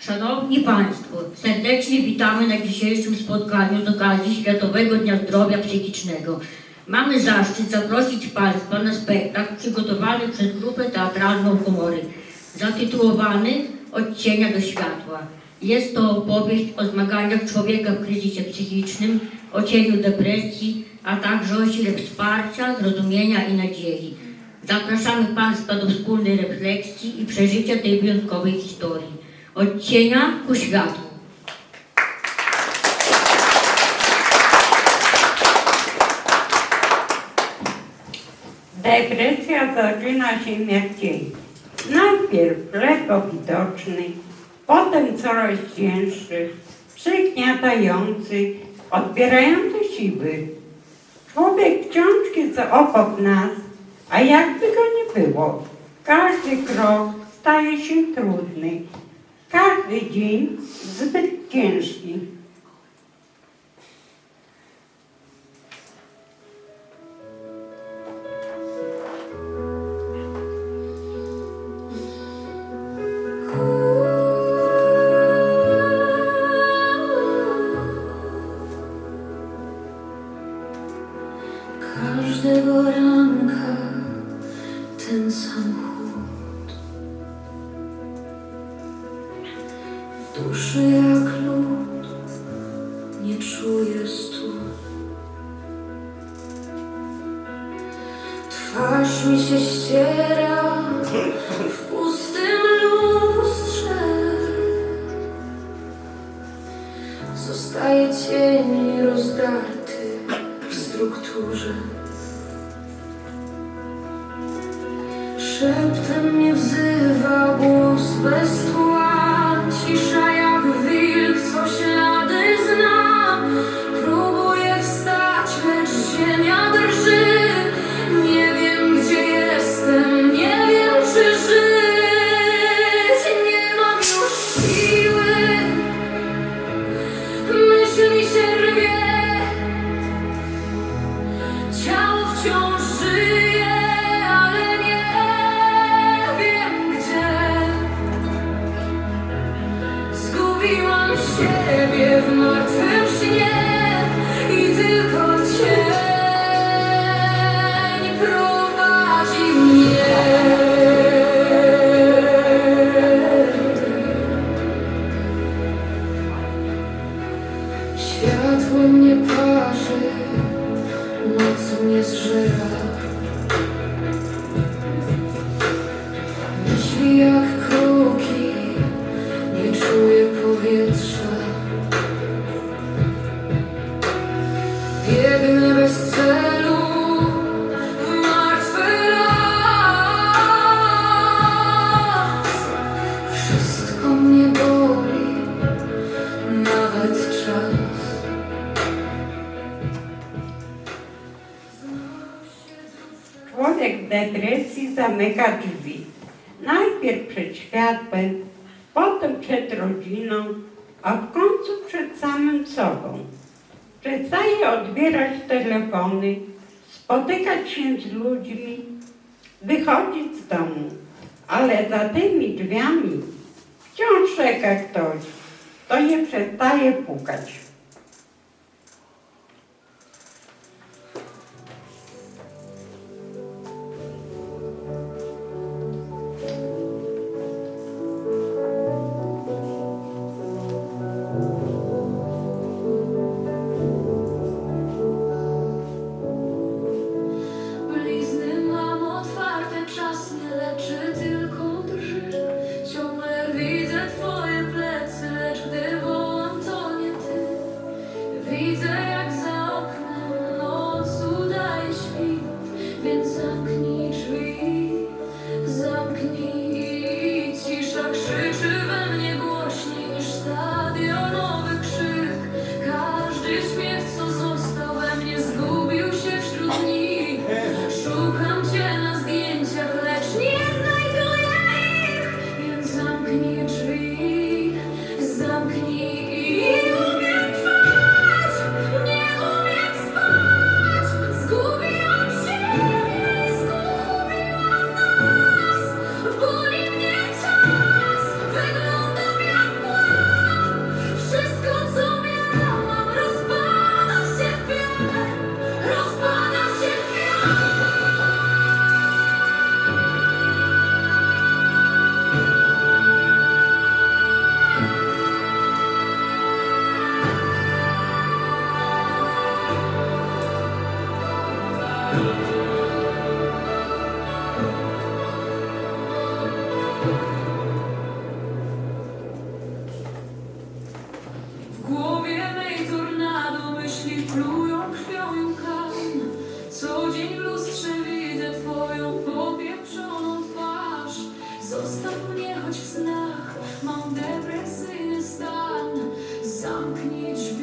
Szanowni Państwo, serdecznie witamy na dzisiejszym spotkaniu z okazji Światowego Dnia Zdrowia Psychicznego. Mamy zaszczyt zaprosić Państwa na spektakl przygotowany przez grupę teatralną Humory, zatytułowany Odcienia do światła. Jest to opowieść o zmaganiach człowieka w kryzysie psychicznym, o cieniu depresji, a także o sile wsparcia, zrozumienia i nadziei. Zapraszamy Państwa do wspólnej refleksji i przeżycia tej wyjątkowej historii. Od cienia ku światłu. Depresja zaczyna się cień. Najpierw lekko widoczny, potem coraz cięższy, przygniatający, odbierający siły. Człowiek wciąż jest obok nas, a jakby go nie było. Każdy krok staje się trudny, każdy dzień zbyt ciężki. Twarz mi się ściera w pustym lustrze Zostaje cień rozdarty w strukturze. Szeptem mnie wzywa głos bez tła, już zamyka drzwi. Najpierw przed światłem, potem przed rodziną, a w końcu przed samym sobą. Przestaje odbierać telefony, spotykać się z ludźmi, wychodzić z domu, ale za tymi drzwiami wciąż czeka ktoś, kto nie przestaje pukać. zamknij drzwi.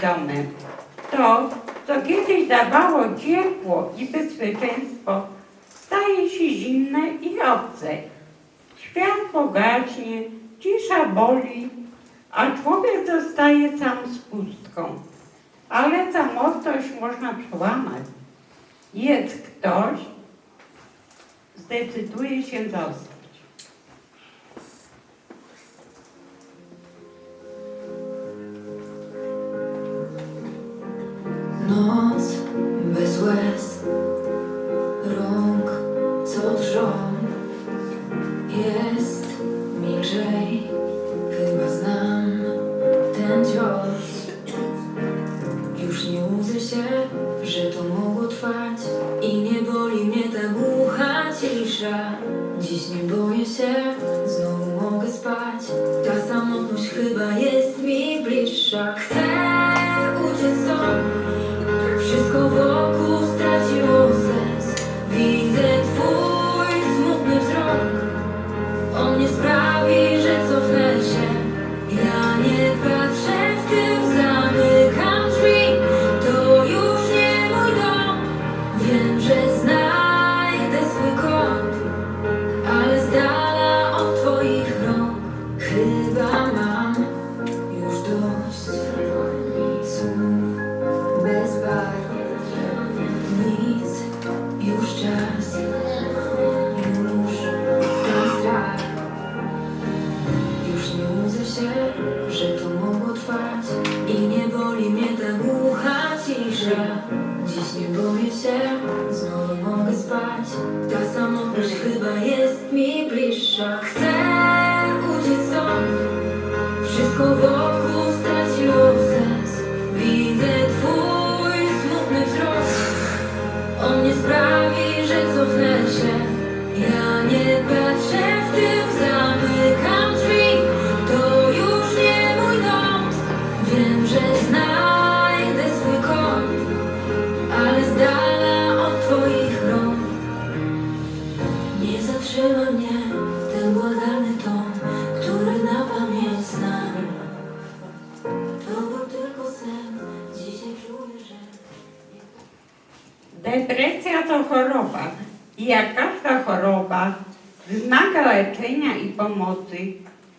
Domem. To, co kiedyś dawało ciepło i bezpieczeństwo, staje się zimne i obce. Światło gaśnie, cisza boli, a człowiek zostaje sam z pustką. Ale samotność można przełamać. Jest ktoś, zdecyduje się zostać. Się, że to mogło trwać i nie boli mnie ta głucha cisza. Dziś nie boję się, Кого Depresja to choroba i jak każda choroba wymaga leczenia i pomocy.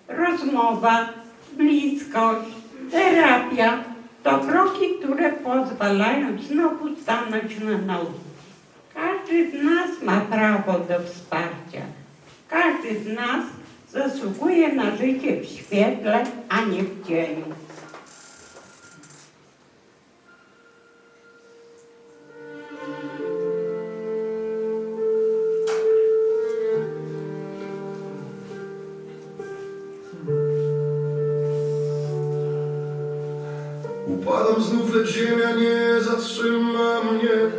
Rozmowa, bliskość, terapia to kroki, które pozwalają znowu stanąć na nogi. Każdy z nas ma prawo do wsparcia. Każdy z nas zasługuje na życie w świetle, a nie w cieniu. Upadam znów, lecz ziemia nie zatrzyma mnie.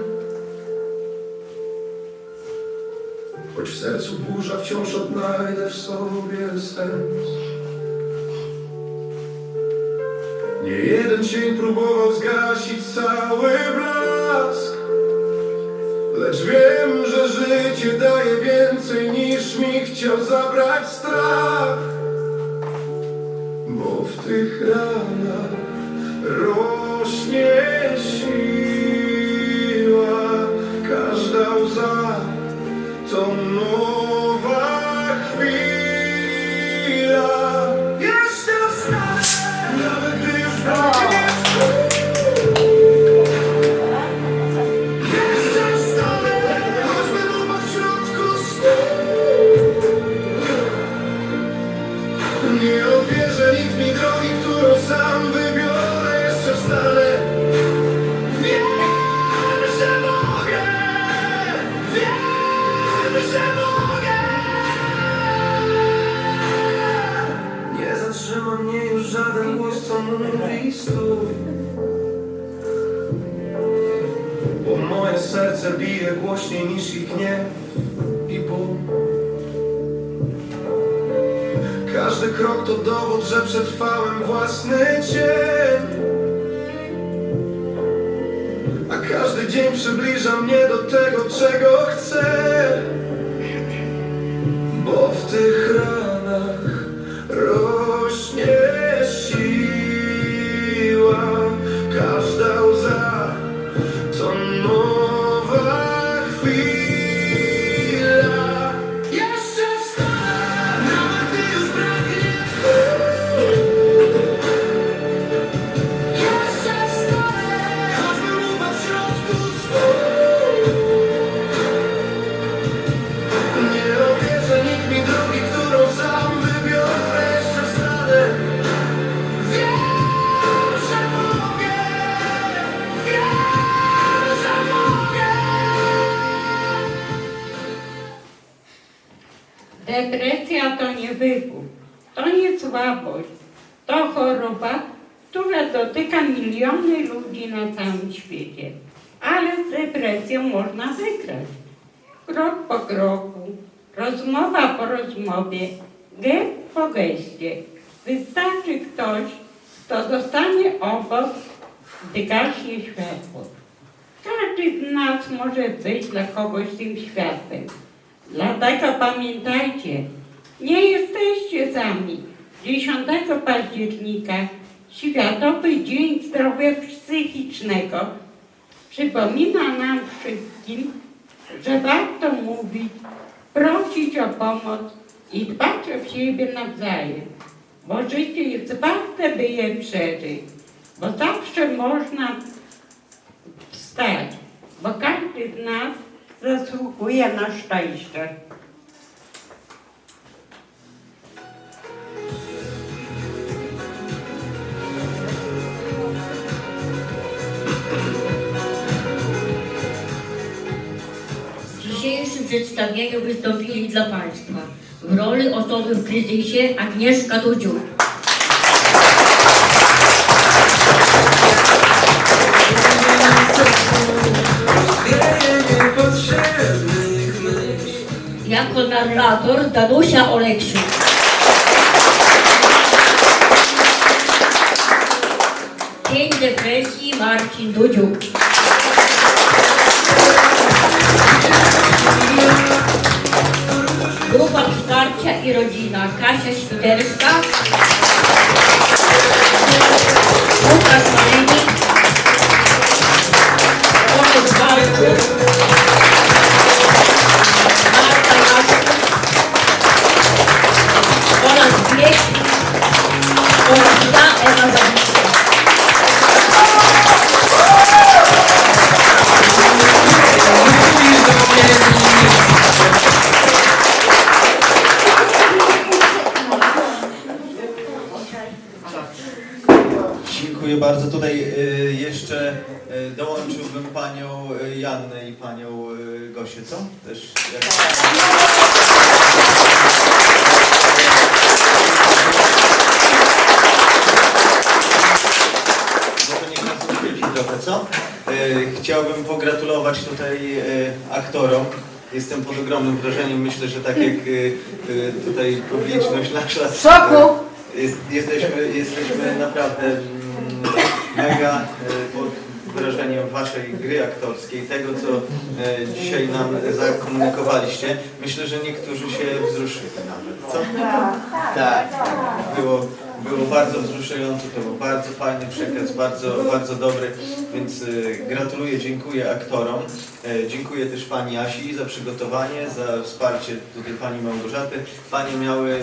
Choć w sercu burza, wciąż odnajdę w sobie sens. Nie jeden cień próbował zgasić cały blask. Lecz wiem, że życie daje więcej niż mi chciał zabrać strach. Bo w tych ranach rośnie siła, każda łza to nowa głośniej niż ich gniew i ból Każdy krok to dowód, że przetrwałem własny cień A każdy dzień przybliża mnie do tego, czego chcę. Bo w tych ranach Depresja to nie wybuch, to nie słabość, to choroba, która dotyka miliony ludzi na całym świecie. Ale z depresją można wygrać. Krok po kroku, rozmowa po rozmowie, gest po geście. Wystarczy ktoś, kto zostanie obok, gdy gaśnie światło. Każdy z nas może być dla kogoś tym światłem. Dlatego pamiętajcie, nie jesteście sami. 10 października, Światowy Dzień Zdrowia Psychicznego, przypomina nam wszystkim, że warto mówić, prosić o pomoc i dbać o siebie nawzajem, bo życie jest warte, by je przeżyć, bo zawsze można wstać, bo każdy z nas zasługuje na szczęście. Dzisiejszym przedstawieniu wystąpili dla Państwa w roli osoby w kryzysie Agnieszka Dudziuk. Narrator Danusia Oleksiuk. Dzień depresji Marcin Dudziuk. Grupa Wsparcia i Rodzina Kasia Świderska. Łukasz Malenik. Dziękuję bardzo. Tutaj y, jeszcze y, dołączyłbym panią y, Jannę i panią Gosię, co? Też jak... No to niech nas uchwyci trochę, co? Y, Chciałbym pogratulować tutaj y, aktorom. Jestem pod ogromnym wrażeniem. Myślę, że tak jak y, y, tutaj publiczność nasza. W szoku! Jest, jesteśmy, jesteśmy naprawdę mm, mega pod wrażeniem waszej gry aktorskiej, tego co dzisiaj nam zakomunikowaliście. Myślę, że niektórzy się wzruszyli nawet. Co? Tak. Było, było bardzo wzruszające, to był bardzo fajny przekaz, bardzo, bardzo dobry, więc y, gratuluję, dziękuję aktorom. E, Dziękuję też Pani Asi za przygotowanie, za wsparcie tutaj Pani Małgorzaty. Panie miały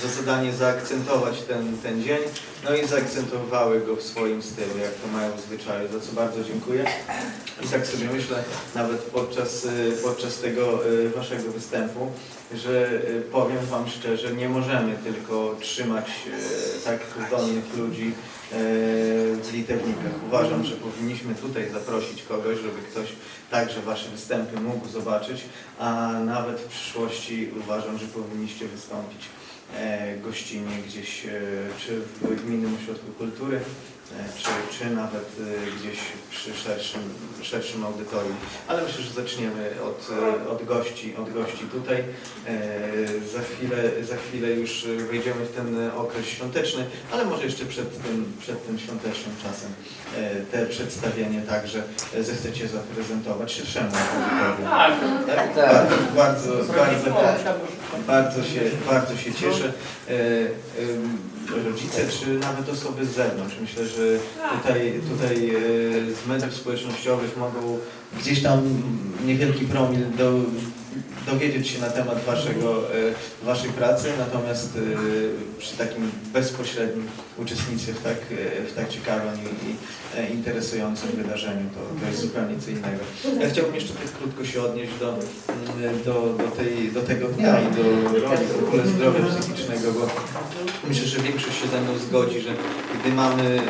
za zadanie zaakcentować ten, ten dzień, no i zaakcentowały go w swoim stylu, jak to mają w zwyczaju, za co bardzo dziękuję. I tak sobie myślę, nawet podczas, y, podczas tego y, Waszego występu, że y, powiem Wam szczerze, nie możemy tylko trzymać tak zdolnych ludzi w Litewnikach. Uważam, że powinniśmy tutaj zaprosić kogoś, żeby ktoś także Wasze występy mógł zobaczyć, a nawet w przyszłości uważam, że powinniście wystąpić e, gościnnie gdzieś, e, czy w Gminnym Ośrodku Kultury, e, czy, czy nawet gdzieś przy szerszym, szerszym audytorium. Ale myślę, że zaczniemy od, od gości, od gości tutaj. Za chwilę, za chwilę już wejdziemy w ten okres świąteczny, ale może jeszcze przed tym, przed tym świątecznym czasem te przedstawienie także zechcecie zaprezentować szerszemu audytorium. Tak, Tak, tak. Bardzo, bardzo, bardzo, bardzo się, bardzo się cieszę. E, Rodzice czy nawet osoby z zewnątrz. Myślę, że tutaj, tutaj e, z mediów społecznościowych mogą gdzieś tam niewielki promil do, dowiedzieć się na temat waszego, e, waszej pracy, natomiast e, przy takim bezpośrednim uczestnictwie w tak, e, w tak ciekawym i, interesującym wydarzeniu to, to jest zupełnie co innego. Ja chciałbym jeszcze tak krótko się odnieść do, mm, do, do, tej, do tego dnia i do roli w ogóle zdrowia psychicznego, bo myślę, że większość się ze mną zgodzi, że gdy mamy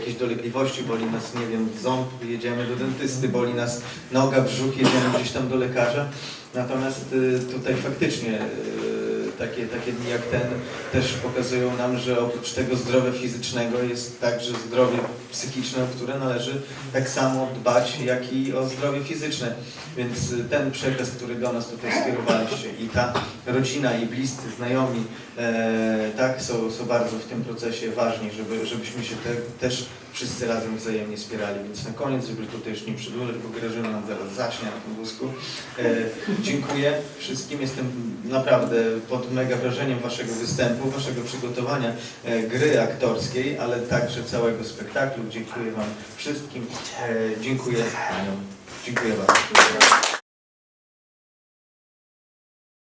jakieś dolegliwości, boli nas, nie wiem, ząb, jedziemy do dentysty, boli nas noga, brzuch, jedziemy gdzieś tam do lekarza. Natomiast y, tutaj faktycznie y, takie, takie dni jak ten też pokazują nam, że oprócz tego zdrowia fizycznego jest także zdrowie psychiczne, o które należy tak samo dbać, jak i o zdrowie fizyczne. Więc y, ten przekaz, który do nas tutaj skierowaliście i ta rodzina i bliscy, znajomi, e, tak, są, są bardzo w tym procesie ważni, żeby, żebyśmy się te, też wszyscy razem wzajemnie wspierali. Więc na koniec, żeby tutaj już nie przedłużać, bo Grażyna nam zaraz zacznie na tym wózku. E, dziękuję wszystkim. Jestem naprawdę pod mega wrażeniem waszego występu, waszego przygotowania e, gry aktorskiej, ale także całego spektaklu. Dziękuję wam wszystkim. E, dziękuję paniom. Dziękuję bardzo.